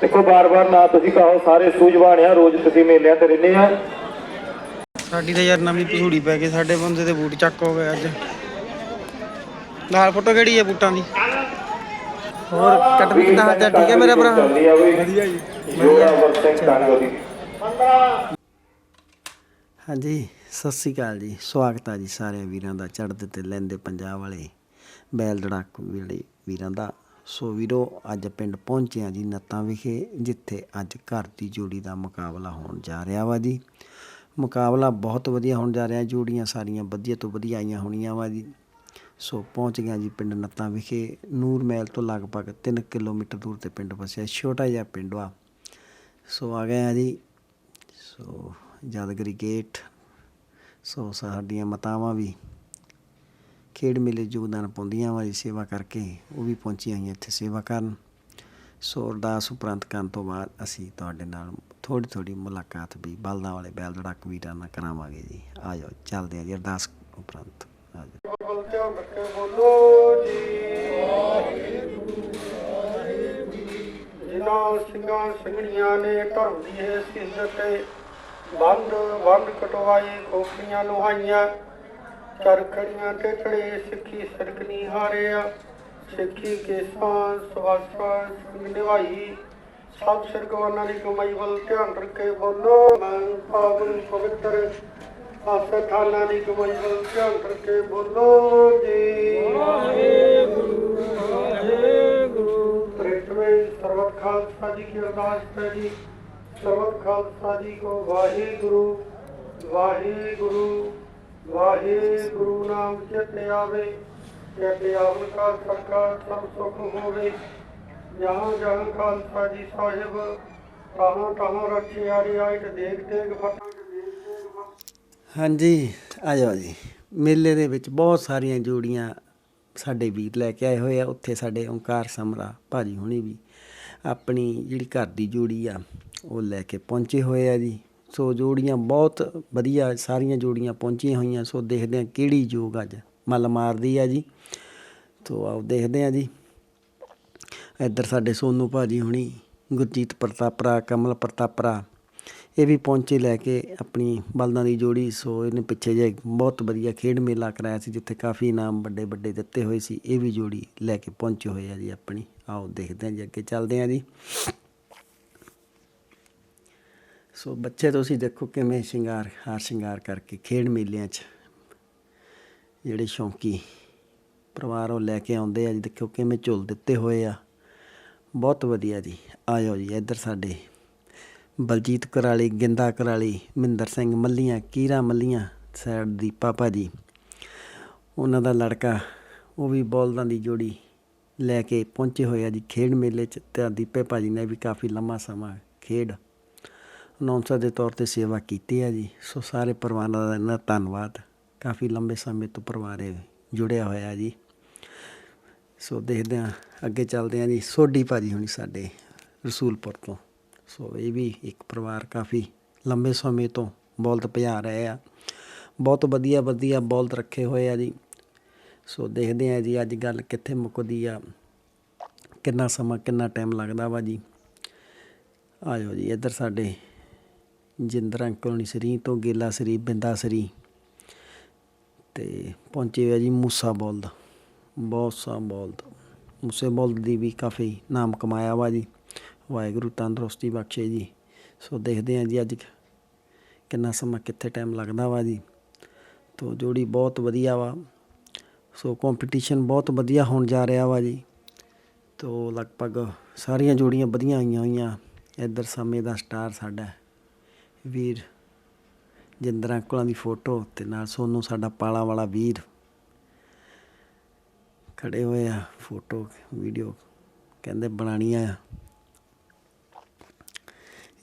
ਦੇਖੋ ਬਾਰ-ਬਾਰ ਨਾ ਤੁਸੀਂ ਕਹੋ ਸਾਰੇ ਸੂਝਵਾਨ ਆ ਰੋਜ਼ ਤੁਸੀਂ ਮੇਲਿਆਂ ਤੇ ਰਹਿੰਦੇ ਆ। ਸਾਡੀ ਤਾਂ ਯਾਰ ਨਵੀਂ ਪਸੂੜੀ ਪੈ ਗਈ ਸਾਡੇ ਬੰਦੇ ਦੇ ਬੂਟ ਚੱਕ ਹੋ ਗਏ ਅੱਜ। ਨਾਲ ਫੋਟੋ ਕਿਹੜੀ ਹੈ ਬੂਟਾਂ ਦੀ? ਹੋਰ ਕਟਵੀ ਕਿੱਦਾਂ ਹਾਲ ਚਾਲ ਠੀਕ ਹੈ ਮੇਰੇ ਭਰਾ? ਵਧੀਆ ਜੀ। ਜੋੜਾ ਵਰਤਨ ਕਾਂਗੋ ਦੀ ਹਾਂਜੀ ਸਤਿ ਸ੍ਰੀ ਅਕਾਲ ਜੀ। ਸਵਾਗਤ ਹੈ ਜੀ ਸਾਰੇ ਵੀਰਾਂ ਦਾ ਚੜ੍ਹਦੇ ਤੇ ਲੈਂਦੇ ਪੰਜਾਬ ਵਾਲੇ ਬੈਲ ਦੜਾਕ ਵੀੜੇ ਵੀਰਾਂ ਦਾ। ਸੋ ਵੀਰੋ, ਅੱਜ ਪਿੰਡ ਪਹੁੰਚੇ ਆ ਜੀ ਨੱਤਾਂ ਵਿਖੇ, ਜਿੱਥੇ ਅੱਜ ਘਰ ਦੀ ਜੋੜੀ ਦਾ ਮੁਕਾਬਲਾ ਹੋਣ ਜਾ ਰਿਹਾ ਵਾ ਜੀ। ਮੁਕਾਬਲਾ ਬਹੁਤ ਵਧੀਆ ਹੋਣ ਜਾ ਰਿਹਾ, ਜੋੜੀਆਂ ਸਾਰੀਆਂ ਵਧੀਆ ਤੋਂ ਵਧੀਆ ਆਈਆਂ ਹੋਣੀਆਂ ਵਾ ਜੀ। ਸੋ ਪਹੁੰਚ ਗਿਆ ਜੀ ਪਿੰਡ ਨੱਤਾਂ ਵਿਖੇ। ਨੂਰ ਮਹਿਲ ਤੋਂ ਲਗਭਗ 3 ਕਿਲੋਮੀਟਰ ਦੂਰ ਤੇ ਪਿੰਡ ਵਸਿਆ ਛੋਟਾ ਜਿਹਾ ਪਿੰਡ ਵਾ। ਸੋ ਆ ਗਏ ਆ ਜੀ। ਸੋ ਯਾਦਗਰੀ ਗੇਟ, ਸੋ ਸਾਡੀਆਂ ਮਾਤਾਵਾਂ ਵੀ ਖੇਡ ਮੇਲੇ ਯੋਗਦਾਨ ਪਾਉਂਦੀਆਂ ਵਾ ਸੇਵਾ ਕਰਕੇ ਉਹ ਵੀ ਪਹੁੰਚੀਆਂ ਹੋਈਆਂ ਇੱਥੇ ਸੇਵਾ ਕਰਨ। ਸੋ ਅਰਦਾਸ ਉਪਰੰਤ ਕਰਨ ਤੋਂ ਬਾਅਦ ਅਸੀਂ ਤੁਹਾਡੇ ਨਾਲ ਥੋੜੀ ਥੋੜੀ ਮੁਲਾਕਾਤ ਵੀ ਬਲਦਾਂ ਵਾਲੇ ਬੈਲ ਦੜਾਕ ਨਾਲ ਕਰਾਵਾਂਗੇ ਜੀ। ਆ ਜਾਓ, ਚੱਲਦੇ ਆ ਜੀ ਅਰਦਾਸ ਉਪਰੰਤ। ਆ ਜਾਓ। ਜਿਨ੍ਹਾਂ ਸਿੰਘਾਂ ਸਿੰਘਣੀਆਂ ਨੇ ਧਰਮ ਦੀ ਹੈ ਸਿੱਧ ਤੇ ਬੰਦ ਬੰਦ ਕਟਵਾਈ, ਖੋਪੜੀਆਂ ਲੋਹਾਈਆਂ। ਚਰਖੜੀਆਂ ਤੇ ਚੜੇ ਸਿੱਖੀ ਸੜਕਨੀ ਹਾਰਿਆ। ਸਿੱਖੀ ਕੇਸਾਂ ਸਵਾਸਾਂ ਸਿੰਘ ਨਿਭਾਈ। ਸਭ ਸਿਰਗਵਾਨਾਂ ਦੀ ਕਮਾਈ ਵੱਲ ਧਿਆਨ ਰੱਖੇ ਬੋਲੋ। ਮੈਂ ਪਾਵਨ ਪਵਿੱਤਰ ਆਸੇ ਥਾਨਾਂ ਦੀ ਕਮਾਈ ਵੱਲ ਧਿਆਨ ਰੱਖੇ ਬੋਲੋ ਜੀ। ਵਾਹਿਗੁਰੂ ਵਾਹਿਗੁਰੂ ਪ੍ਰੇਤਵੇਂ ਸਰਵਤ ਖਾਲਸਾ ਜੀ ਕੀ ਅਰਦਾਸ ਹੈ ਜੀ। ਸਰਵਤ ਖਾਲਸਾ ਜੀ ਕੋ ਵਾਹਿਗੁਰੂ ਵਾਹਿਗੁਰੂ। ਵਾਹਿਗੁਰੂ ਨਾਮ ਚਿਤ ਆਵੇ ਚਿਤ ਆਵਨ ਕਾ ਸਰਕਾਰ ਸਭ ਸੁਖ ਹੋਵੇ। ਜਹਾਂ ਜਹਾਂ ਖਾਲਸਾ ਜੀ ਸਾਹਿਬ, ਤਾਹਾਂ ਤਾਹਾਂ ਰੱਖੇ ਆਰੀ ਦੇਖ ਦੇਖ ਫਟਾਂ ਹਾਂਜੀ ਆ ਜਾਓ ਜੀ। ਮੇਲੇ ਦੇ ਵਿੱਚ ਬਹੁਤ ਸਾਰੀਆਂ ਜੋੜੀਆਂ ਸਾਡੇ ਵੀਰ ਲੈ ਕੇ ਆਏ ਹੋਏ ਆ। ਉੱਥੇ ਸਾਡੇ ਓਂਕਾਰ ਸਮਰਾ ਭਾਜੀ ਹੁਣੀ ਵੀ ਆਪਣੀ ਜਿਹੜੀ ਘਰ ਦੀ ਜੋੜੀ ਆ, ਉਹ ਲੈ ਕੇ ਪਹੁੰਚੇ ਹੋਏ ਆ ਜੀ। ਸੋ ਜੋੜੀਆਂ ਬਹੁਤ ਵਧੀਆ ਸਾਰੀਆਂ ਜੋੜੀਆਂ ਪਹੁੰਚੀਆਂ ਹੋਈਆਂ, ਸੋ ਦੇਖਦੇ ਆ ਕਿਹੜੀ ਜੋਗ ਅੱਜ ਮੱਲ ਮਾਰਦੀ ਆ ਜੀ। ਸੋ ਆਓ ਦੇਖਦੇ ਆ ਜੀ। ਇੱਧਰ ਸਾਡੇ ਸੋਨੂ ਭਾਜੀ ਹੁਣੀ, ਗੁਰਜੀਤ ਪ੍ਰਤਾਪਰਾ, ਕਮਲ ਪ੍ਰਤਾਪਰਾ, ਇਹ ਵੀ ਪਹੁੰਚੇ ਲੈ ਕੇ ਆਪਣੀ ਬਲਦਾਂ ਦੀ ਜੋੜੀ, ਸੋ ਇਹਨੇ ਪਿੱਛੇ ਜੇ ਬਹੁਤ ਵਧੀਆ ਖੇਡ ਮੇਲਾ ਕਰਾਇਆ ਸੀ, ਜਿੱਥੇ ਕਾਫੀ ਇਨਾਮ ਵੱਡੇ ਵੱਡੇ ਦਿੱਤੇ ਹੋਏ ਸੀ, ਇਹ ਵੀ ਜੋੜੀ ਲੈ ਕੇ ਪਹੁੰਚੇ ਹੋਏ ਆ ਜੀ ਆਪਣੀ। ਆਓ ਦੇਖਦੇ ਹਾਂ ਜੀ, ਅੱਗੇ ਚੱਲਦੇ ਹਾਂ ਜੀ। ਸੋ ਬੱਚੇ ਤੁਸੀਂ ਦੇਖੋ ਕਿਵੇਂ ਸ਼ਿੰਗਾਰ, ਹਾਰ ਸ਼ਿੰਗਾਰ ਕਰਕੇ ਖੇਡ ਮੇਲਿਆਂ 'ਚ ਜਿਹੜੇ ਸ਼ੌਂਕੀ ਪਰਿਵਾਰ ਉਹ ਲੈ ਕੇ ਆਉਂਦੇ ਆ ਜੀ। ਦੇਖੋ ਕਿਵੇਂ ਝੁੱਲ ਦਿੱਤੇ ਹੋਏ ਆ। ਬਹੁਤ ਵਧੀਆ ਜੀ। ਆ ਜਾਓ ਜੀ, ਇੱਧਰ ਸਾਡੇ ਬਲਜੀਤ ਕਰਾਲੀ, ਗਿੰਦਾ ਕਰਾਲੀ ਮਿੰਦਰ ਸਿੰਘ ਮੱਲੀਆਂ, ਕੀਰਾ ਮੱਲੀਆਂ ਸਾਈਡ ਦੀ ਪਾਪਾ ਜੀ। ਉਹਨਾਂ ਦਾ ਲੜਕਾ, ਉਹ ਵੀ ਬੋਲਦਾਂ ਦੀ ਜੋੜੀ ਲੈ ਕੇ ਪਹੁੰਚੇ ਹੋਏ ਆ ਜੀ ਖੇਡ ਮੇਲੇ 'ਚ। ਤੇ ਦੀਪੇ ਭਾਜੀ ਨੇ ਵੀ ਕਾਫੀ ਲੰਮਾ ਸਮਾਂ ਖੇਡ ਅਨਾਉਂਸਰ ਦੇ ਤੌਰ ਤੇ ਸੇਵਾ ਕੀਤੀ ਹੈ ਜੀ। ਸੋ ਸਾਰੇ ਪਰਿਵਾਰਾਂ ਦਾ ਇਹਨਾਂ ਧੰਨਵਾਦ। ਕਾਫੀ ਲੰਬੇ ਸਮੇਂ ਤੋਂ ਪਰਿਵਾਰ ਜੁੜਿਆ ਹੋਇਆ ਜੀ। ਸੋ ਦੇਖਦੇ ਹਾਂ, ਅੱਗੇ ਚੱਲਦੇ ਹਾਂ ਜੀ। ਸੋਢੀ ਭਾਜੀ ਹੁਣੀ ਸਾਡੇ ਰਸੂਲਪੁਰ ਤੋਂ। ਸੋ ਇਹ ਵੀ ਇੱਕ ਪਰਿਵਾਰ ਕਾਫੀ ਲੰਬੇ ਸਮੇਂ ਤੋਂ ਬੌਲਦ ਭਜਾ ਰਹੇ ਆ। ਬਹੁਤ ਵਧੀਆ ਵਧੀਆ ਬੌਲਦ ਰੱਖੇ ਹੋਏ ਆ ਜੀ। ਸੋ ਦੇਖਦੇ ਆ ਜੀ, ਅੱਜ ਗੱਲ ਕਿੱਥੇ ਮੁੱਕਦੀ ਆ। ਕਿੰਨਾ ਸਮਾਂ, ਕਿੰਨਾ ਟਾਈਮ ਲੱਗਦਾ ਵਾ ਜੀ। ਆ ਜੀ, ਇੱਧਰ ਸਾਡੇ ਜਿੰਦਰ ਅੰਕਲ ਨਹੀਂ ਸਰੀ ਤੋਂ ਗੇਲਾ ਸਰੀ, ਬਿੰਦਾ ਸਰੀ। ਤੇ ਪਹੁੰਚੇ ਹੋਏ ਆ ਜੀ ਮੂਸਾ ਬੋਲਦ। ਬਹੁਤ ਬੋਲਦ। ਮੂਸੇ ਬੋਲਦ ਦੀ ਵੀ ਕਾਫੀ ਨਾਮ ਕਮਾਇਆ ਵਾ ਜੀ। ਵਾਹਿਗੁਰੂ ਤੰਦਰੁਸਤੀ ਬਖਸ਼ੇ ਜੀ। ਸੋ ਦੇਖਦੇ ਹਾਂ ਜੀ ਅੱਜ ਕਿੰਨਾ ਸਮਾਂ, ਕਿੱਥੇ ਟਾਈਮ ਲੱਗਦਾ ਵਾ ਜੀ। ਤੋ ਜੋੜੀ ਬਹੁਤ ਵਧੀਆ ਵਾ। ਸੋ ਕੰਪੀਟੀਸ਼ਨ ਬਹੁਤ ਵਧੀਆ ਹੋਣ ਜਾ ਰਿਹਾ ਵਾ ਜੀ। ਤੋ ਲਗਭਗ ਸਾਰੀਆਂ ਜੋੜੀਆਂ ਵਧੀਆ ਆਈਆਂ ਹੋਈਆਂ। ਇੱਧਰ ਸਮੇਂ ਦਾ ਸਟਾਰ ਸਾਡਾ। ਵੀਰ, ਜਿੰਦਰ ਅੰਕਲਾਂ ਦੀ ਫੋਟੋ ਤੇ ਨਾਲ ਸੋਨੂੰ ਸਾਡਾ ਪਾਲਾ ਵਾਲਾ ਵੀਰ। ਖੜੇ ਹੋਏ ਆ, ਫੋਟੋ, ਵੀਡੀਓ ਕਹਿੰਦੇ ਬਣਾਣੀਆਂ ਆ।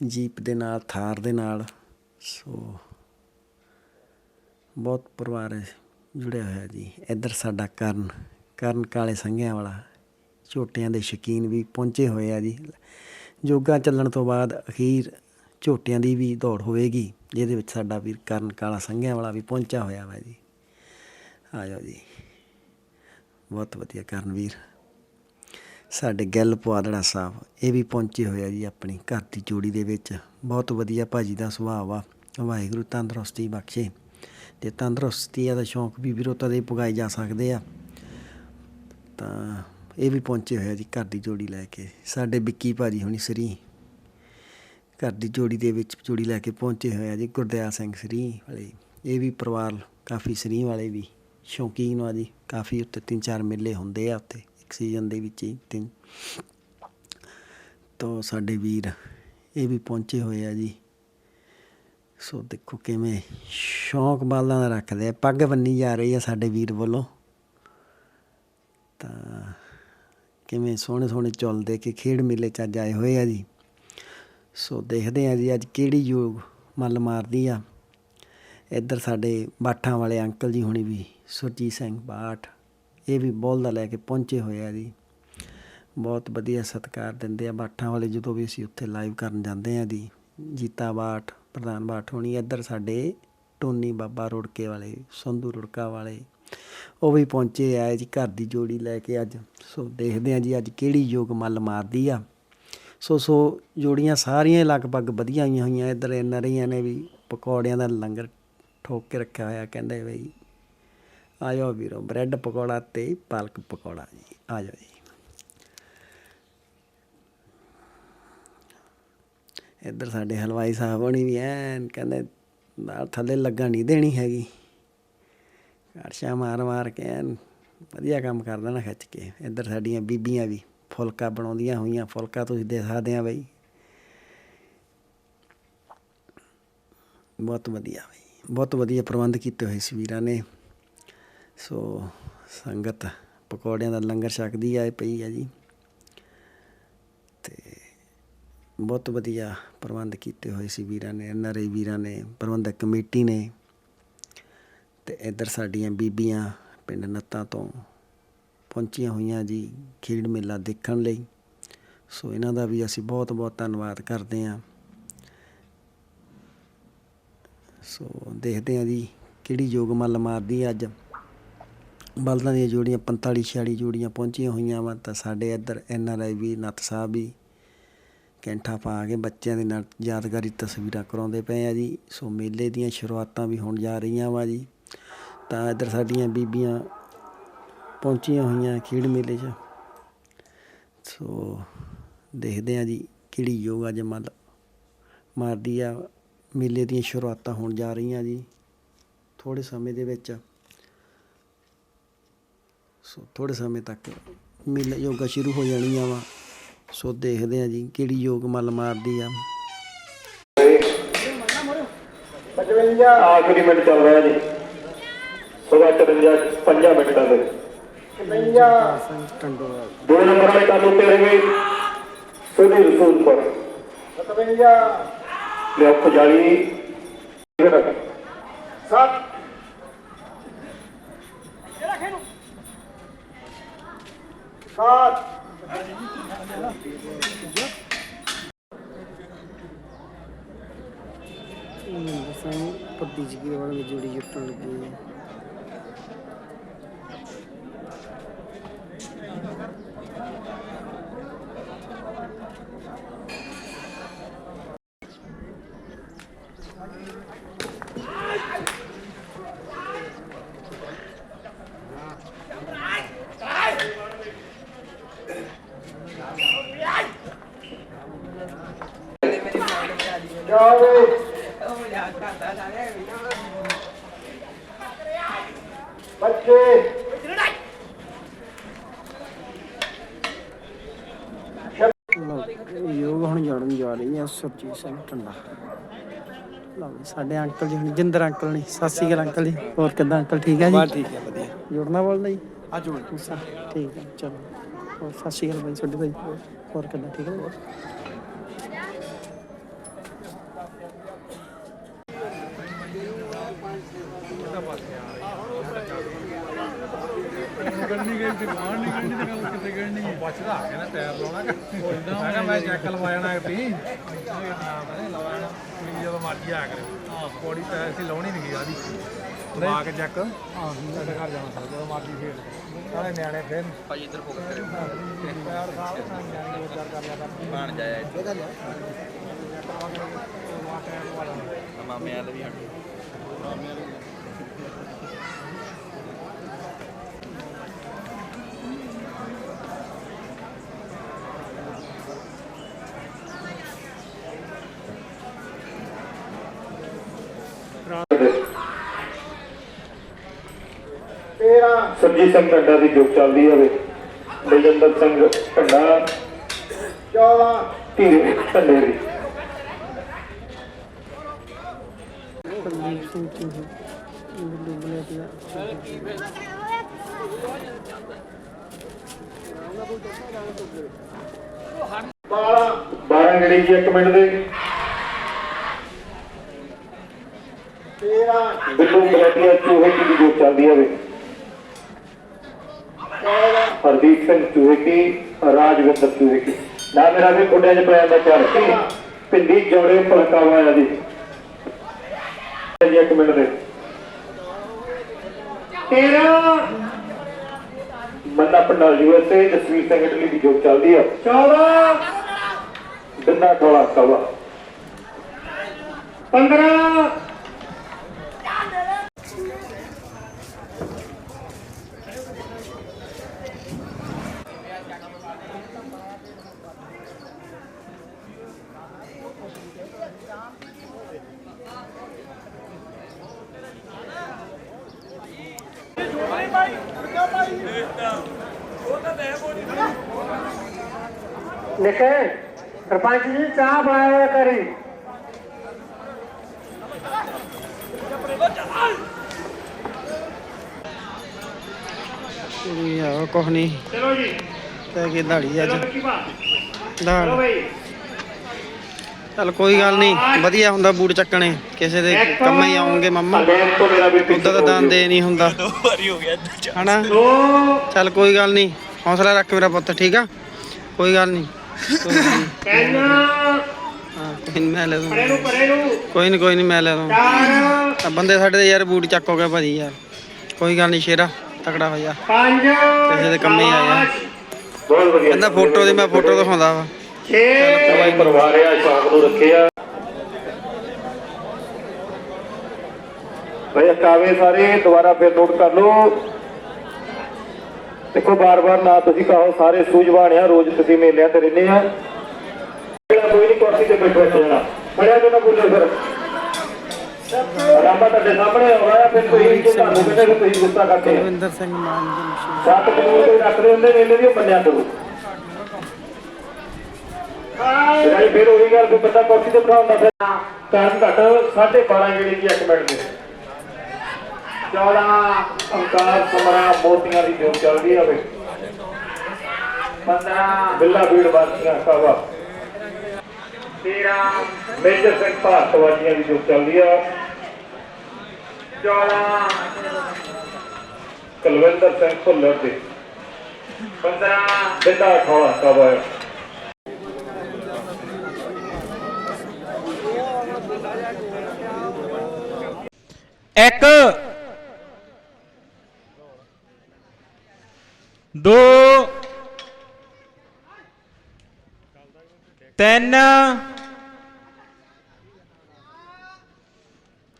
ਜੀਪ ਦੇ ਨਾਲ, ਥਾਰ ਦੇ ਨਾਲ। ਸੋ ਬਹੁਤ ਪਰਿਵਾਰ ਜੁੜਿਆ ਹੋਇਆ ਜੀ। ਇੱਧਰ ਸਾਡਾ ਕਰਨ ਕਰਨ ਕਾਲੇ ਸੰਘਿਆਂ ਵਾਲਾ। ਝੋਟਿਆਂ ਦੇ ਸ਼ੌਕੀਨ ਵੀ ਪਹੁੰਚੇ ਹੋਏ ਆ ਜੀ। ਯੋਗਾ ਚੱਲਣ ਤੋਂ ਬਾਅਦ ਅਖੀਰ ਝੋਟਿਆਂ ਦੀ ਵੀ ਦੌੜ ਹੋਵੇਗੀ, ਜਿਹਦੇ ਵਿੱਚ ਸਾਡਾ ਵੀਰ ਕਰਨ ਕਾਲਾ ਸੰਘਿਆਂ ਵਾਲਾ ਵੀ ਪਹੁੰਚਿਆ ਹੋਇਆ ਵਾ ਜੀ। ਆ ਜਾਓ ਜੀ। ਬਹੁਤ ਵਧੀਆ ਕਰਨ ਵੀਰ। ਸਾਡੇ ਗਿੱਲ ਪੁਆਦੜਾ ਸਾਹਿਬ, ਇਹ ਵੀ ਪਹੁੰਚੇ ਹੋਏ ਆ ਜੀ ਆਪਣੀ ਘਰ ਦੀ ਜੋੜੀ ਦੇ ਵਿੱਚ। ਬਹੁਤ ਵਧੀਆ ਭਾਜੀ ਦਾ ਸੁਭਾਅ ਵਾ। ਵਾਹਿਗੁਰੂ ਤੰਦਰੁਸਤੀ ਬਖਸ਼ੇ। ਤੇ ਤੰਦਰੁਸਤੀ ਦਾ ਸ਼ੌਂਕ ਵੀ ਵੀਰੋ ਦੇ ਪੁਗਾਏ ਜਾ ਸਕਦੇ ਆ। ਤਾਂ ਇਹ ਵੀ ਪਹੁੰਚੇ ਹੋਇਆ ਜੀ ਘਰ ਦੀ ਜੋੜੀ ਲੈ ਕੇ। ਸਾਡੇ ਵਿੱਕੀ ਭਾਜੀ ਹੁਣੀ ਸਰੀ। ਘਰ ਦੀ ਜੋੜੀ ਦੇ ਵਿੱਚ ਜੋੜੀ ਲੈ ਕੇ ਪਹੁੰਚੇ ਹੋਏ ਆ ਜੀ ਗੁਰਦਿਆ ਸਿੰਘ ਸਰੀ ਵਾਲੇ। ਇਹ ਵੀ ਪਰਿਵਾਰ ਕਾਫੀ ਸਰੀ ਵਾਲੇ ਵੀ। ਸ਼ੌਕੀਨ ਆ ਜੀ, ਕਾਫੀ ਉੱਤੇ ਤਿੰਨ ਚਾਰ ਮੇਲੇ ਹੁੰਦੇ ਆ ਉੱਤੇ ਇੱਕ ਸੀਜ਼ਨ ਦੇ ਵਿੱਚ ਹੀ ਤਿੰਨ। ਤੋਂ ਸਾਡੇ ਵੀਰ ਇਹ ਵੀ ਪਹੁੰਚੇ ਹੋਏ ਆ ਜੀ। ਸੋ ਦੇਖੋ ਕਿਵੇਂ ਸ਼ੌਂਕ ਬਾਲਾਂ ਦਾ ਰੱਖਦੇ ਆ, ਪੱਗ ਬੰਨੀ ਜਾ ਰਹੀ ਆ ਸਾਡੇ ਵੀਰ ਵੱਲੋਂ। ਤਾਂ ਕਿਵੇਂ ਸੋਹਣੇ ਸੋਹਣੇ ਚੁੱਲ ਦੇ ਕੇ ਖੇਡ ਮੇਲੇ ਚ ਅੱਜ ਆਏ ਹੋਏ ਆ ਜੀ। ਸੋ ਦੇਖਦੇ ਆ ਜੀ, ਅੱਜ ਕਿਹੜੀ ਯੋਗ ਮੱਲ ਮਾਰਦੀ ਆ। ਇੱਧਰ ਸਾਡੇ ਬਾਠਾਂ ਵਾਲੇ ਅੰਕਲ ਜੀ ਹੁਣੀ ਵੀ, ਸੁਰਜੀਤ ਸਿੰਘ ਬਾਠ, ਇਹ ਵੀ ਬੋਲ ਦਾ ਲੈ ਕੇ ਪਹੁੰਚੇ ਹੋਏ ਆ ਜੀ। ਬਹੁਤ ਵਧੀਆ ਸਤਿਕਾਰ ਦਿੰਦੇ ਆ ਬਾਠਾਂ ਵਾਲੇ, ਜਦੋਂ ਵੀ ਅਸੀਂ ਉੱਥੇ ਲਾਈਵ ਕਰਨ ਜਾਂਦੇ ਆ ਜੀ। ਜੀਤਾ ਬਾਠ, ਪ੍ਰਧਾਨ ਬਾਠ ਹੋਣੀ, ਇੱਧਰ ਸਾਡੇ ਟੋਨੀ ਬਾਬਾ ਰੁੜਕੇ ਵਾਲੇ, ਸੰਧੂ ਰੁੜਕਾ ਵਾਲੇ, ਉਹ ਵੀ ਪਹੁੰਚੇ ਆ ਜੀ, ਘਰ ਦੀ ਜੋੜੀ ਲੈ ਕੇ ਅੱਜ। ਸੋ ਦੇਖਦੇ ਆ ਜੀ, ਅੱਜ ਕਿਹੜੀ ਯੋਗ ਮੱਲ ਮਾਰਦੀ ਆ। ਸੋ ਸੋ ਜੋੜੀਆਂ ਸਾਰੀਆਂ ਲਗਭਗ ਵਧੀਆ ਆਈਆਂ ਹੋਈਆਂ, ਇੱਧਰ ਇਹਨਾਂ ਰਹੀਆਂ ਨੇ ਵੀ ਪਕੌੜਿਆਂ ਦਾ ਲੰਗਰ ਠੋਕ ਕੇ ਰੱਖਿਆ ਹੋਇਆ, ਕਹਿੰਦੇ ਬਈ ਆਇਓ ਵੀਰੋ, ਬ੍ਰੈਡ ਪਕੌੜਾ ਤੇ ਪਾਲਕ ਪਕੌੜਾ ਜੀ ਆ ਜਾਓ ਜੀ। ਇੱਧਰ ਸਾਡੇ ਹਲਵਾਈ ਸਾਹਿਬ ਹੋਣੀ ਵੀ ਐਨ ਕਹਿੰਦੇ, ਨਾਲ ਥੱਲੇ ਲੱਗਾ ਨਹੀਂ ਦੇਣੀ ਹੈਗੀ। ਕੜਛਾ ਮਾਰ ਮਾਰ ਕੇ ਐਨ ਵਧੀਆ ਕੰਮ ਕਰ ਦੇਣਾ ਖਿੱਚ ਕੇ, ਇੱਧਰ ਸਾਡੀਆਂ ਬੀਬੀਆਂ ਵੀ। ਫੁਲਕਾ ਬਣਾਉਂਦੀਆਂ ਹੋਈਆਂ, ਫੁਲਕਾ ਤੁਸੀਂ ਦੇ ਸਕਦੇ ਆ ਬਈ। ਬਹੁਤ ਵਧੀਆ ਬਈ, ਬਹੁਤ ਵਧੀਆ ਪ੍ਰਬੰਧ ਕੀਤੇ ਹੋਏ ਸੀ ਵੀਰਾਂ ਨੇ। ਸੋ ਸੰਗਤ ਪਕੌੜਿਆਂ ਦਾ ਲੰਗਰ ਛਕਦੀ ਆਏ ਪਈ ਆ ਜੀ। ਤੇ ਬਹੁਤ ਵਧੀਆ ਪ੍ਰਬੰਧ ਕੀਤੇ ਹੋਏ ਸੀ ਵੀਰਾਂ ਨੇ ਐਨਆਰਆਈ ਵੀਰਾਂ ਨੇ, ਪ੍ਰਬੰਧਕ ਕਮੇਟੀ ਨੇ। ਤੇ ਇੱਧਰ ਸਾਡੀਆਂ ਬੀਬੀਆਂ ਪਿੰਡ ਨੱਤਾਂ ਤੋਂ ਪਹੁੰਚੀਆਂ ਹੋਈਆਂ ਜੀ ਖੇਡ ਮੇਲਾ ਦੇਖਣ ਲਈ। ਸੋ ਇਹਨਾਂ ਦਾ ਵੀ ਅਸੀਂ ਬਹੁਤ ਬਹੁਤ ਧੰਨਵਾਦ ਕਰਦੇ ਹਾਂ। ਸੋ ਦੇਖਦੇ ਹਾਂ ਜੀ ਕਿਹੜੀ ਯੋਗ ਮੱਲ ਮਾਰਦੀ ਅੱਜ। ਬਲਦਾਂ ਦੀਆਂ ਜੋੜੀਆਂ 45 46 ਜੋੜੀਆਂ ਪਹੁੰਚੀਆਂ ਹੋਈਆਂ ਵਾ ਤਾਂ ਸਾਡੇ ਇੱਧਰ ਐਨ ਆਰ ਆਈ ਵੀ, ਨੱਥ ਸਾਹਿਬ ਵੀ ਕੈਂਠਾ ਪਾ ਕੇ ਬੱਚਿਆਂ ਦੇ ਨਾਲ ਯਾਦਗਾਰੀ ਤਸਵੀਰਾਂ ਕਰਾਉਂਦੇ ਪਏ ਆ ਜੀ। ਸੋ ਮੇਲੇ ਦੀਆਂ ਸ਼ੁਰੂਆਤਾਂ ਵੀ ਹੋਣ ਜਾ ਰਹੀਆਂ ਵਾ ਜੀ। ਤਾਂ ਇੱਧਰ ਸਾਡੀਆਂ ਬੀਬੀਆਂ ਪਹੁੰਚੀਆਂ ਹੋਈਆਂ ਖੇਡ ਮੇਲੇ 'ਚ। ਸੋ ਦੇਖਦੇ ਆ ਜੀ ਕਿਹੜੀ ਯੋਗਾ ਜਮਲ ਮਾਰਦੀ ਆ। ਮੇਲੇ ਦੀਆਂ ਸ਼ੁਰੂਆਤਾਂ ਹੋਣ ਜਾ ਰਹੀਆਂ ਜੀ ਥੋੜੇ ਸਮੇਂ ਦੇ ਵਿੱਚ। ਸੋ ਥੋੜੇ ਸਮੇਂ ਤੱਕ ਮੇਲਾ ਯੋਗਾ ਸ਼ੁਰੂ ਹੋ ਜਾਣੀਆਂ ਵਾ। ਸੋ ਦੇਖਦੇ ਆ ਜੀ ਕਿਹੜੀ ਯੋਗ ਮੱਲ ਮਾਰਦੀ ਆ। 55 ਆਖਰੀ ਮਿੰਟ ਚੱਲ ਰਿਹਾ ਜੀ। ਸਵਾ 54 ਪੰਜਾਂ ਮਿੰਟਾਂ ਦੇ 56 ਦੋ ਨੰਬਰ ਵਾਲੇ ਉੱਤੇ ਰਹਿਣਗੇ ਸੁਨੀਲ ਰਸੂਲਪੁਰ 57 ਲਿਆ ਖਜਾਲੀ 7 7 ਪੱਤੀ ਜੀ ਵਾਲੀ ਜੋੜੀ ਜੁੱਟਣ ਲੱਗੀ ਹੈ ਜਾਓ ਬੱਚੇ ਯੋਗ ਹੁਣ ਜੜਨ ਜਾ ਰਹੀ ਹੈ ਸੁਰਜੀਤ ਸਿੰਘ ਟੰਡਾ ਲਓ ਜੀ, ਸਾਡੇ ਅੰਕਲ ਜੀ ਹੁਣ ਜਿੰਦਰ ਅੰਕਲ ਨੇ ਸਤਿ ਸ਼੍ਰੀ ਅਕਾਲ ਅੰਕਲ ਜੀ। ਹੋਰ ਕਿੱਦਾਂ ਅੰਕਲ ਠੀਕ ਹੈ ਜੀ? ਠੀਕ ਹੈ ਵਧੀਆ। ਜੁੜਨਾ ਬੋਲਦਾ ਜੀ ਆ ਜੁੜ ਅੱਛਾ ਠੀਕ ਹੈ ਚਲੋ। ਹੋਰ ਸਤਿ ਸ਼੍ਰੀ ਅਕਾਲ ਬਾਈ ਛੋਟੇ ਭਾਈ। ਹੋਰ ਕਿੱਦਾਂ ਠੀਕ ਹੈ? ਬਚਦਾ ਆ ਗਿਆ ਨਾ ਟਾਇਰ ਲਾਉਣਾ। ਮੈਂ ਕਿਹਾ ਮੈਂ ਚੈੱਕ ਲਵਾ ਜਾਣਾ ਪੀ ਲਵਾ ਜਾਣਾ। ਜਦੋਂ ਮਰਜ਼ੀ ਆ ਕਰੇ ਪੌੜੀ ਟਾਇਰ ਸੀ ਲਾਉਣੀ ਨਹੀਂ ਗਈ ਆਦੀ। ਲਾ ਕੇ ਚੱਕ। ਸਾਡੇ ਘਰ ਜਾਣਾ ਸਰ ਜਦੋਂ ਮਰਜ਼ੀ ਖੇਡ ਸਾਰੇ ਨਿਆਣੇ ਖੇਡ ਭਾਈ ਇੱਧਰ ਫੋਕਸ ਕਰਿਓ। ਯਾਰ ਸਾਹਿਬ ਨਾਲ ਨਿਆਣੇ ਦੋ ਚਾਰ ਕਰ ਲਿਆ ਕਰ। ਬਣ ਜਾਇਆ ਇੱਥੇ। ਮਾਮੇ ਵਾਲੇ ਵੀ ਹਟ। ਸਰਜੀਤ ਸਿੰਘ ਢੰਡਾ ਦੀ ਜੋਕ ਚੱਲਦੀ ਹੋਵੇ। ਬਲਜਿੰਦਰ ਸਿੰਘ ਢੰਡਾ 14 ਧੀਰੇ ਢੰਡੇ ਦੀ। ਬਾਰਾਂ 12 ਗੜੀ ਜੀ 1 ਮਿੰਟ ਦੇ 13 ਬਿੱਲੂ ਮਰਾਠੀਆ ਚੂਹੇ ਦੀ ਜੋਕ ਚੱਲਦੀ ਹੋਵੇ 14 ਹਰਦੀਪ ਸਿੰਘ ਚੂਹੇ ਕੀ ਰਾਜਵਿੰਦਰ ਚੂਹੇ ਕੀ ਨਾ ਮੇਰਾ ਵੀ ਖੁੱਡਿਆਂ 'ਚ ਪਿਆ ਦਾ ਚਾਰ ਸੀ ਪਿੰਡੀ ਜੋੜੇ ਫਲਕਾ ਵਾਲਾ। ਜੀ ਜੀ 1 ਮਿੰਟ ਦੇ 13 ਮੰਨਾ ਪੰਡਾਲ ਯੂਐਸਏ ਜਸਵੀਰ ਸਿੰਘ ਇਟਲੀ ਦੀ ਜੋਕ ਚੱਲਦੀ ਆ। 14 ਬਿੰਨਾ ਟੋਲਾ ਕਵਾ। 15 ਜੀ ਚਾਹ ਬਣਾਇਆ ਕਰੀ। ਕੁੜੀ ਆ ਕੁਛ ਨਹੀਂ ਚਲੋ ਜੀ। ਪੈ ਗਈ ਦਾੜੀ ਅੱਜ। ਕੀ ਦਾੜ ਬਈ। ਚੱਲ ਕੋਈ ਗੱਲ ਨਹੀਂ, ਵਧੀਆ ਹੁੰਦਾ ਬੂਟ ਚੱਕਣੇ, ਕਿਸੇ ਦੇ ਕੰਮ ਹੀ ਆਉਂਗੇ ਮੰਮਾ। ਉਦਾਂ ਤਾਂ ਦੰਦੇ ਨਹੀਂ ਹੁੰਦਾ ਵਾਰੀ ਹੋ ਗਿਆ ਹਨਾ? ਦੋ ਚੱਲ ਕੋਈ ਗੱਲ ਨਹੀਂ, ਹੌਸਲਾ ਰੱਖ ਮੇਰਾ ਪੁੱਤ, ਠੀਕ ਆ? ਕੋਈ ਗੱਲ ਨਹੀਂ। ਕੋਈ ਨੀ। ਮੈਂ ਲੈ ਪਰੇ ਕੋਈ ਨਹੀਂ ਕੋਈ ਨਹੀਂ ਮੈਂ ਲੈ ਦੂੰ ਬੰਦੇ ਸਾਡੇ ਦੇ ਯਾਰ ਬੂਟ ਚੱਕ ਹੋ ਗਏ ਭਾਜੀ ਯਾਰ। ਕੋਈ ਗੱਲ ਨਹੀਂ ਸ਼ੇਰਾ ਤਕੜਾ ਹੋ ਜਾ। ਪੰਜ ਕਿਸੇ ਦੇ ਕੰਮ ਹੀ ਆਇਆ। ਕਹਿੰਦਾ ਫੋਟੋ ਦੀ ਮੈਂ ਫੋਟੋ ਦਿਖਾਉਂਦਾ ਵਾ। 6 ਭਾਈ ਪਰਿਵਾਰ ਆ ਸ਼ਾਮ ਨੂੰ ਰੱਖਿਆ ਭਾਈ ਕਾਵੇ ਸਾਰੇ ਦੁਬਾਰਾ ਫਿਰ ਨੋਟ ਕਰ ਲਓ। ਦੇਖੋ ਬਾਰ-ਬਾਰ ਨਾ ਤੁਸੀਂ ਕਹੋ ਸਾਰੇ ਸੂਝਵਾਨ ਆ ਰੋਜ਼ ਤੁਸੀਂ ਮੇਲਿਆਂ ਤੇ ਰਹਿੰਦੇ ਆ। ਜਿਹੜਾ ਕੋਈ ਨਹੀਂ ਕੁਰਸੀ ਤੇ ਬੈਠ ਬੈਠ ਜਾਣਾ। ਫੜਿਆ ਜੋ ਨਾ ਬੋਲੋ ਫਿਰ। ਰਾਮਾ ਤੁਹਾਡੇ ਸਾਹਮਣੇ ਹੋ ਰਿਹਾ ਫਿਰ ਤੁਸੀਂ ਜੇ ਤੁਹਾਨੂੰ ਕਹਿੰਦੇ ਕਿ ਤੁਸੀਂ ਗੁੱਸਾ ਕਰਦੇ ਰਵਿੰਦਰ ਸਿੰਘ ਮਾਨ ਜੀ ਸੱਤ ਕੋਈ ਰੱਖਦੇ ਹੁੰਦੇ ਮੇਲੇ ਦੀ ਮੰਨਿਆ ਕਰੋ। ਜਿਹੜੀ ਫਿਰ ਉਹੀ ਗੱਲ ਕੋਈ ਬੰਦਾ ਕੁਰਸੀ ਤੇ ਬਿਠਾਉਂਦਾ ਫਿਰ। ਟਾਈਮ ਘੱਟ 12.5 ਜਿਹੜੀ ਕੀ ਇੱਕ ਮਿੰਟ ਦੇ। 14 ਅੰਕਾਰ ਸਮਰਾ ਮੋਤੀਆਂ ਦੀ ਜੋਤ ਚੱਲਦੀ ਆਵੇ 15 ਬਿੱਲਾ ਬੀੜ ਵਾਸੀਆਂ ਕਾਵਾ। 13 ਮੇਜਰ ਸਿੰਘ ਭਾਰਤਵਾਜੀਆਂ ਦੀ ਜੋਤ ਚੱਲਦੀ ਆ। 14 ਕੁਲਵਿੰਦਰ ਸਿੰਘ ਭੁੱਲਰ ਦੇ। 15 ਬਿੰਦਾ ਠੋਲਾ ਕਾਵਾ। ਇੱਕ। ਦੋ। ਤਿੰਨ।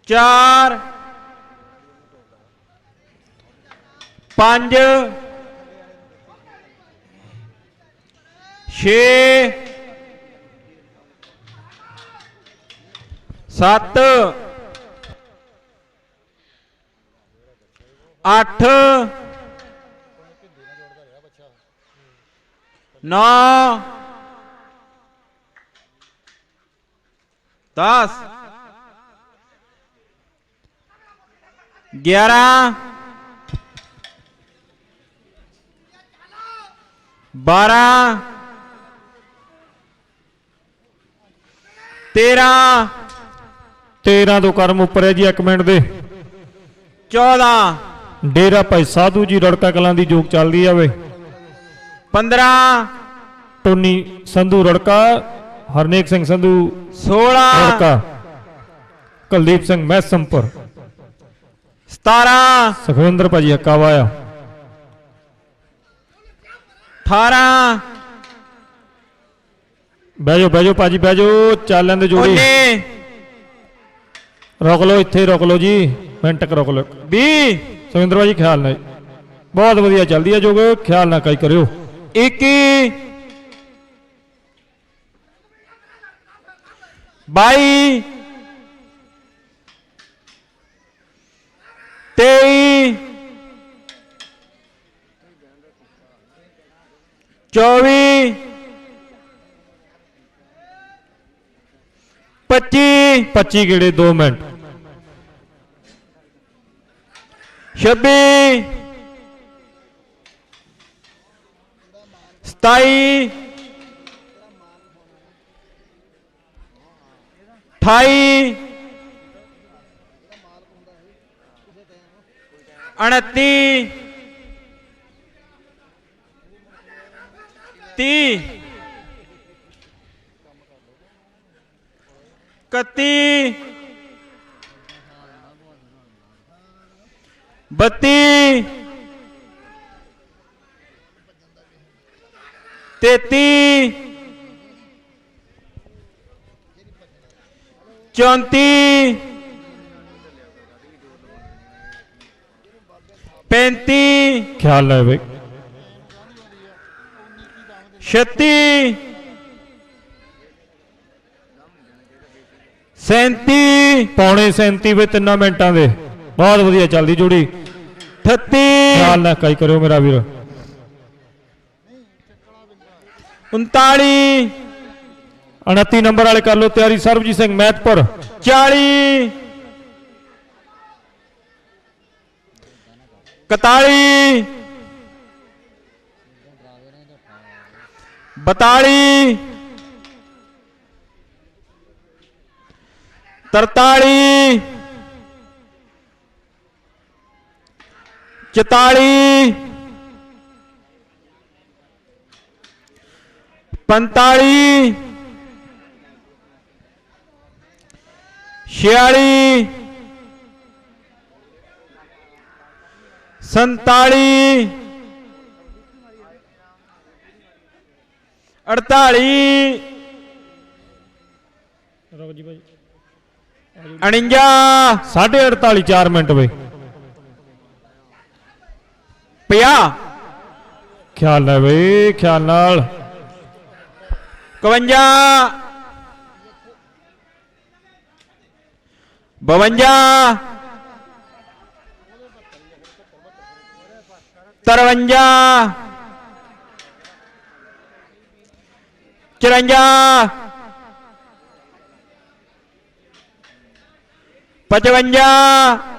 ਚਾਰ। ਪੰਜ। ਛੇ। ਸੱਤ। ਅੱਠ। ਨੌ। ਦਸ। ਗਿਆਰਾਂ। ਬਾਰਾਂ। ਤੇਰਾਂ। 13 ਤੋਂ ਕਰਮ ਉੱਪਰ ਹੈ ਜੀ 1 ਮਿੰਟ ਦੇ। ਚੌਦਾਂ। ਡੇਰਾ ਭਾਈ ਸਾਧੂ ਜੀ ਰੜਕਾ ਕਲਾਂ ਦੀ ਜੋਗ ਚੱਲਦੀ ਆਵੇ। ਪੰਦਰਾਂ ਟੋਨੀ ਸੰਧੂ ਰੜਕਾ ਹਰਨੇਕ ਸਿੰਘ ਸੰਧੂ ਸੋਲਾਂ ਰੜਕਾ ਕੁਲਦੀਪ ਸਿੰਘ ਮੈਸੰਪੁਰ 17 ਸੁਖਵਿੰਦਰ ਭਾਜੀ ਹੱਕਾ ਵਾਇਆ 18 ਬਹਿ ਜਾਓ ਬਹਿ ਜਾਓ ਭਾਜੀ ਬਹਿ ਜਾਓ ਚੱਲ ਲੈਂਦੇ ਜੋੜੀ। 19 ਰੁਕ ਲਓ ਇੱਥੇ ਰੁਕ ਲਓ ਜੀ ਮਿੰਟ ਕੁ ਰੁਕ ਲਓ। 20 ਸੁਖਵਿੰਦਰ ਭਾਜੀ ਖਿਆਲ ਨਾਲ। ਬਹੁਤ ਵਧੀਆ ਚੱਲਦੀ ਹੈ ਜੋਗ ਖਿਆਲ ਨਾਲ ਕਈ ਕਰਿਓ। 21 22 23 24 25 25 ਗੇੜੇ 2 ਮਿੰਟ। छब्बी सताई अठाई अणती ती कती 32 ਤੇਤੀ। ਚੌਂਤੀ। ਪੈਂਤੀ। ਖਿਆਲ ਲੈ ਬਈ ਛੱਤੀ। ਸੈਂਤੀ। ਪੌਣੇ 37 ਵੇ 3 ਮਿੰਟਾਂ ਦੇ। ਬਹੁਤ ਵਧੀਆ ਚੱਲਦੀ ਜੋੜੀ। अठती करो मेरा કઈ કર્યો મેરા उनताली। उनती नंबर वाले कर लो तैयारी सरबजीत सिंह मैथपुर चाली। कताली। बताली। तरताली। 44 45 46 47 48 ਰੁਕ ਜੀ ਭਾਈ। 49 ਮਿੰਟ ਬਈ। 50 ਖਿਆਲ ਨਾਲ ਬਈ ਖਿਆਲ ਨਾਲ। 51 52 53 54 55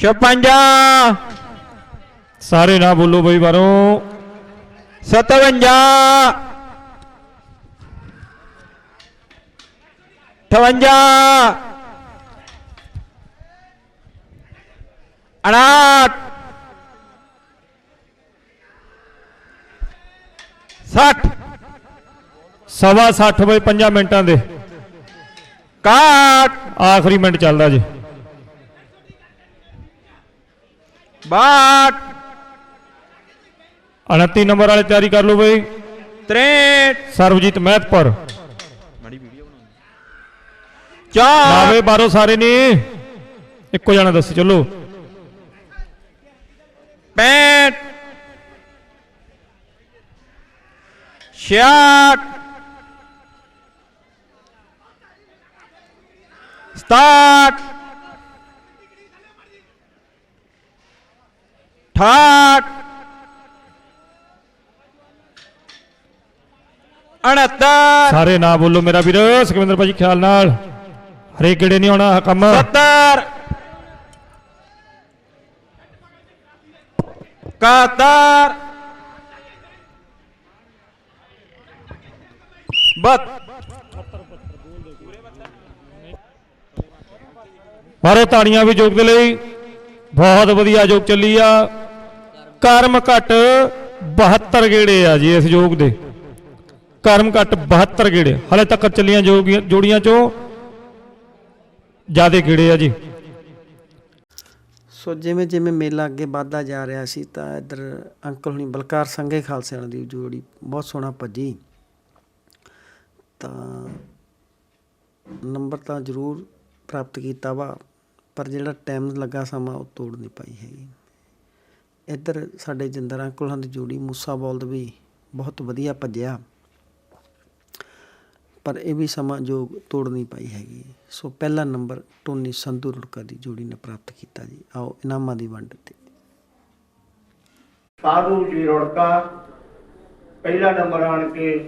56 ਸਾਰੇ ਨਾ ਬੋਲੋ ਬਈ ਬਾਰੋਂ। 57 58 ਅਨਾਟ 60 ਸਵਾ 60 ਬਈ 5 ਮਿੰਟਾਂ ਦੇ। ਕਾਟ ਆਖਰੀ ਮਿੰਟ ਚੱਲਦਾ ਜੀ। 62 29 ਨੰਬਰ ਵਾਲੇ ਤਿਆਰੀ ਕਰ ਲਓ ਬਈ। 63 ਸਰਵਜੀਤ ਮਹਿਤਪੁਰ। ਮਾੜੀ ਵੀਡੀਓ ਬਣਾਉਣੀ ਚਾਰ। ਆਵੇ ਬਾਰੋ ਸਾਰੇ ਨੇ। ਇੱਕੋ ਜਣਾ ਦੱਸੀ ਚੱਲੋ। 65 66 ਸਟਾਰਟ 68 69 ਸਾਰੇ ਨਾ ਬੋਲੋ ਮੇਰਾ ਵੀਰ ਸੁਖਵਿੰਦਰ ਭਾਜੀ ਖਿਆਲ ਨਾਲ। ਹਰੇ ਗੇੜੇ ਨਹੀਂ ਆਉਣਾ ਕੰਮ। 70 ਕਾਤਾਰ 72 ਮਾਰੋ ਤਾੜੀਆਂ ਵੀ ਜੋਗ ਦੇ ਲਈ। ਬਹੁਤ ਵਧੀਆ ਜੋਗ ਚੱਲੀ ਆ। ਕਰਮ ਘਟ 72 ਗੇੜੇ ਆ ਜੀ ਇਸ ਯੋਗ ਦੇ। ਕਰਮ ਘਟ 72 ਗੇੜੇ। ਹਲੇ ਤੱਕ ਚੱਲੀਆਂ ਜੋਗੀਆਂ- ਜੋੜੀਆਂ ਚੋਂ ਜਿਆਦੇ ਗੇੜੇ ਆ ਜੀ। ਸੋ ਜਿਵੇਂ ਜਿਵੇਂ ਮੇਲਾ ਅੱਗੇ ਵੱਧਦਾ ਜਾ ਰਿਹਾ ਸੀ, ਤਾਂ ਇੱਧਰ ਅੰਕਲ ਹੁਣੀ ਬਲਕਾਰ ਸੰਘੇ ਖਾਲਸੇ ਵਾਲਿਆਂ ਦੀ ਜੋੜੀ ਬਹੁਤ ਸੋਹਣਾ ਭੱਜੀ। ਤਾਂ ਨੰਬਰ ਤਾਂ ਜ਼ਰੂਰ ਪ੍ਰਾਪਤ ਕੀਤਾ ਵਾ, ਪਰ ਜਿਹੜਾ ਟਾਈਮ ਲੱਗਾ ਸਮਾਂ ਉਹ ਤੋੜ ਨਹੀਂ ਪਾਈ ਹੈਗੀ। ਇੱਧਰ ਸਾਡੇ ਜਿੰਦਰ ਅੰਕਲਾਂ ਦੀ ਜੋੜੀ ਮੂਸਾ ਬੋਲਦ ਵੀ ਬਹੁਤ ਵਧੀਆ ਭੱਜਿਆ। ਪਰ ਇਹ ਵੀ ਸਮਾਂ ਜੋ ਤੋੜ ਨਹੀਂ ਪਾਈ ਹੈਗੀ। ਸੋ ਪਹਿਲਾ ਨੰਬਰ ਟੋਨੀ ਸੰਧੂ ਰੁੜਕਾ ਦੀ ਜੋੜੀ ਨੇ ਪ੍ਰਾਪਤ ਕੀਤਾ ਜੀ। ਆਓ ਇਨਾਮਾਂ ਦੀ ਵੰਡ ਤੇ। ਸਾਧੂ ਜੀ ਰੁੜਕਾ, ਪਹਿਲਾ ਨੰਬਰ ਆਣ ਕੇ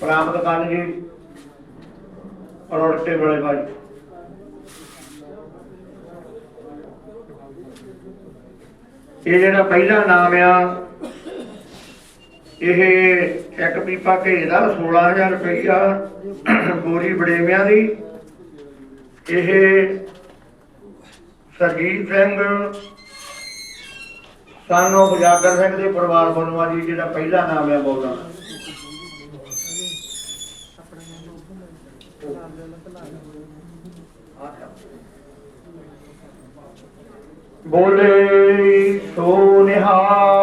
ਪ੍ਰਾਪਤ ਕਰਨ ਜੀ। ਰੁੜਕੇ ਵੇਲੇ ਭਾਈ ਇਹ ਜਿਹੜਾ ਪਹਿਲਾ ਨਾਮ ਆ, ਇਹ ਇੱਕ ਪੀਪਾ ਘੇ ਦਾ 16000 ਰੁਪਈਆ ਗੋਰੀ ਬੜੇਵਿਆਂ ਦੀ। ਇਹ ਸਰਜੀਤ ਸਿੰਘ ਸਾਨੂੰ ਬਜਾਗਰ ਸਿੰਘ ਦੇ ਪਰਿਵਾਰ ਵੱਲੋਂ ਆ ਜੀ, ਜਿਹੜਾ ਪਹਿਲਾ ਨਾਮ ਹੈ ਬੋਲਦਾ। ਬੋਲੇ ਸੋ ਨਿਹਾਲ।